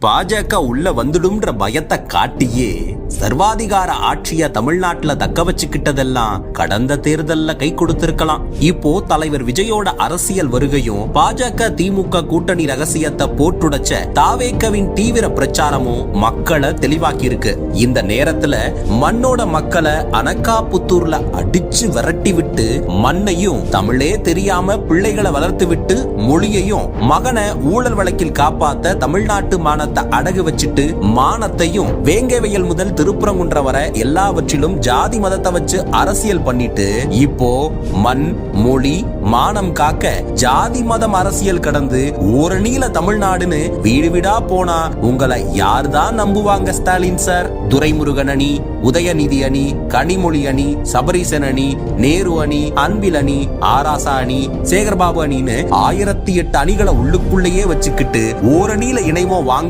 பாஜக உள்ள வந்துடும்ன்ற பயத்தை காட்டியே சர்வாதிகார ஆட்சிய தமிழ்நாட்டுல தக்க வச்சுக்கிட்டதெல்லாம் கடந்த தேர்தல்ல கை கொடுத்திருக்கலாம். இப்போ தலைவர் விஜயோட அரசியல் வருகையும் பாஜக திமுக கூட்டணி ரகசியத்தை போட்டுடைச்ச தாவேக்கவின் தீவிர பிரச்சாரமும் மக்களை தெளிவாக்கி இருக்கு இந்த நேரத்துல மண்ணோட மக்களை அனக்காபுத்தூர்ல அடிச்சு விரட்டி விட்டு மண்ணையும் தமிழே தெரியாம பிள்ளைகளை வளர்த்து விட்டு மொழியையும் மகனை ஊழல் வழக்கில் காப்பாத்த தமிழ்நாட்டு மானத்தை அடகு வச்சுட்டு மானத்தையும் வேங்கவையல் முதல் திருப்புறங்குன்ற வர எல்லாவற்றிலும் ஜாதி மதத்தை வச்சு அரசியல் பண்ணிட்டு இப்போ மண் மொழி மானம் காக்க ஜாதி மதம் அரசியல் கடந்து ஒரு நீல தமிழ்நாடுன்னு வீடு வீடா போனா உங்களை யார்தான் நம்புவாங்க ஸ்டாலின் சார்? துரைமுருகன் அணி உதயநிதி அணி கனிமொழி அணி சபரீசன் அணி நேரு அணி அன்பில் அணி ஆராசா அணி சேகர்பாபு அணின்னு ஆயிரத்தி எட்டு அணிகளை உள்ளுக்குள்ளேயே வச்சுக்கிட்டு ஓரணியில இணைவோம் வாங்க